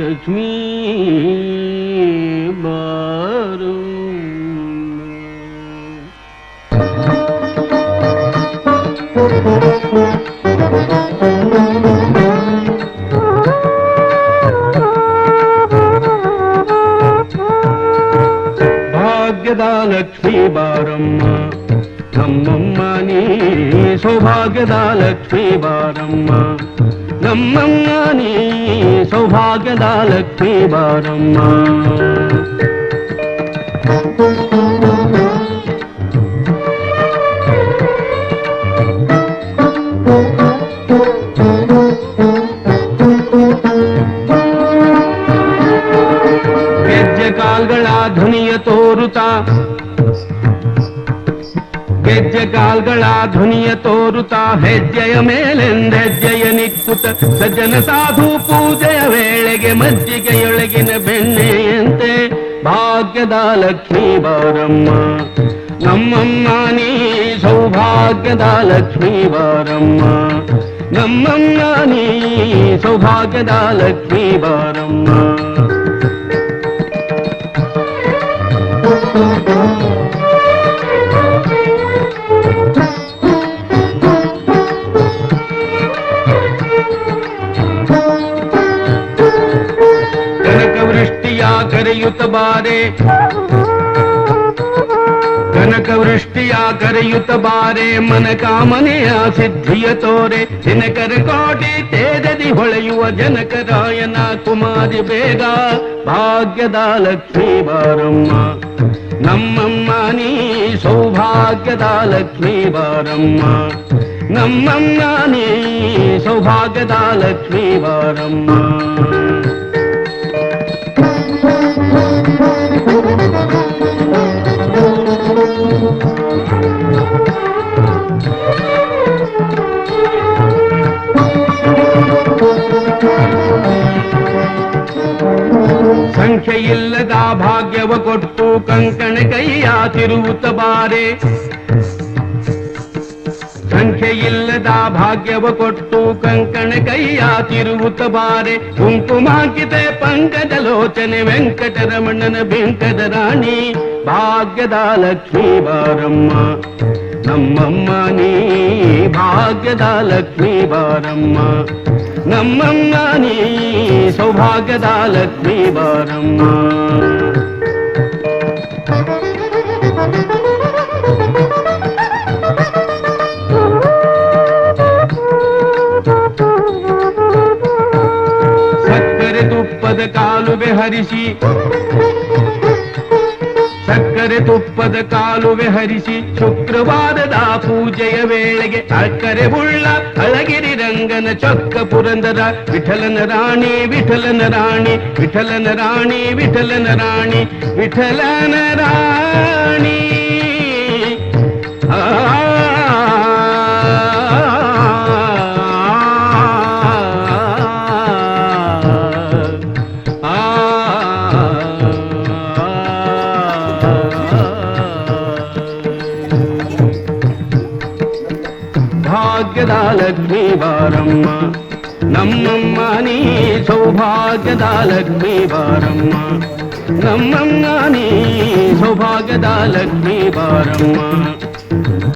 लक्ष्मी बारू భాగ్యదా లక్ష్మీ బారమ్మ ధమ్మమ్మ నీ సౌభాగ్యదా బారమ్మ. గమ్మమ్మ నీ సౌభాగ్యదా లక్ష్మీ బారమ్మ ಗೆಜ್ಜೆ ಕಾಲ್ಗಳ ಧ್ವನಿಯ ತೋರುತ್ತಾ ಹೆಜ್ಜೆಯ ಮೇಲೆಂದೆಜ್ಜೆಯ ನಿಕ್ಕುತ್ತ ಸಜ್ಜನ ಸಾಧು ಪೂಜೆಯ ವೇಳೆಗೆ ಮಜ್ಜಿಗೆಯೊಳಗಿನ ಬೆಣ್ಣೆಯಂತೆ ಭಾಗ್ಯದ ಲಕ್ಷ್ಮೀ ಬಾರಮ್ಮ ನಮ್ಮಮ್ಮ ನೀ ಸೌಭಾಗ್ಯದ ಲಕ್ಷ್ಮೀ ಬಾರಮ್ಮ ನಮ್ಮಮ್ಮ ನೀ ಸೌಭಾಗ್ಯದ ಲಕ್ಷ್ಮೀ ಬಾರಮ್ಮ ಕನಕ ಕರೆಯುತ್ತ ಬಾರೆ. ಕನಕ ವೃಷ್ಟಿಯ ಕರೆಯುತ್ತ ಬಾರೆ. ಮನ ಕಾಮನೆಯ ಸಿದ್ಧಿಯ ತೋರೆ. ದಿನಕರ ಕೋಟಿ ತೇಜದಿ ಹೊಳೆಯುವ ಜನಕರಾಯನ ಕುಮಾರಿ ಬೇಗ. ಭಾಗ್ಯದ ಲಕ್ಷ್ಮೀ ಬಾರಮ್ಮ. ನಮ್ಮಮ್ಮ ನೀ ಸೌಭಾಗ್ಯದ ಲಕ್ಷ್ಮೀ ಬಾರಮ್ಮ. ನಮ್ಮಮ್ಮ ನೀ ಸೌಭಾಗ್ಯದ ಲಕ್ಷ್ಮೀ ಬಾರಮ್ಮ. ಭಾಗ್ಯವ ಕೊಟ್ಟು ಕಂಕಣ ಕೈಯ ತಿರುವುತ್ತ ಬಾರೆ. ಸಂಖ್ಯೆಯಿಲ್ಲದ ಭಾಗ್ಯವ ಕೊಟ್ಟು ಕಂಕಣ ಕೈಯ ತಿರುವುತ್ತ ಬಾರೆ. ಕುಂಕುಮಾಂಕಿತೆ ಪಂಕಜ ಲೋಚನೆ ವೆಂಕಟರಮಣನ ಬೆಂಕದ ರಾಣಿ. ಭಾಗ್ಯದ ಲಕ್ಷ್ಮೀ ಬಾರಮ್ಮ, ನಮ್ಮಮ್ಮ ನೀ ಭಾಗ್ಯದ ಲಕ್ಷ್ಮೀ ಬಾರಮ್ಮ, ನಮ್ಮಮ್ಮ ನೀ ಸೌಭಾಗ್ಯದ ಲಕ್ಷ್ಮೀ ಬಾರಮ್ಮ. ತುಪ್ಪದ ಕಾಲುವೆ ಹರಿಸಿ. ಸಕ್ಕರೆ ತುಪ್ಪದ ಕಾಲುವೆ ಹರಿಸಿ. ಶುಕ್ರವಾರದ ಪೂಜೆಯ ವೇಳೆಗೆ ಸಕ್ಕರೆ ಉಳ್ಳ ಅಳಗಿರಿ ರಂಗನ ಚೊಕ್ಕ ಪುರಂದರ, ವಿಠಲನ ರಾಣಿ ವಿಠಲನ ರಾಣಿ ವಿಠಲನ ರಾಣಿ ವಿಠಲನ ರಾಣಿ ವಿಠಲನ ರಾಣಿ. ಆ భాగ్యదాలగ్నివారమ్మ నమ్మమ్మ నీ సౌభాగ్యదాలగ్నివారమ్మ. నమ్మమ్మ నీ సౌభాగ్యదాలగ్నివారమ్మ.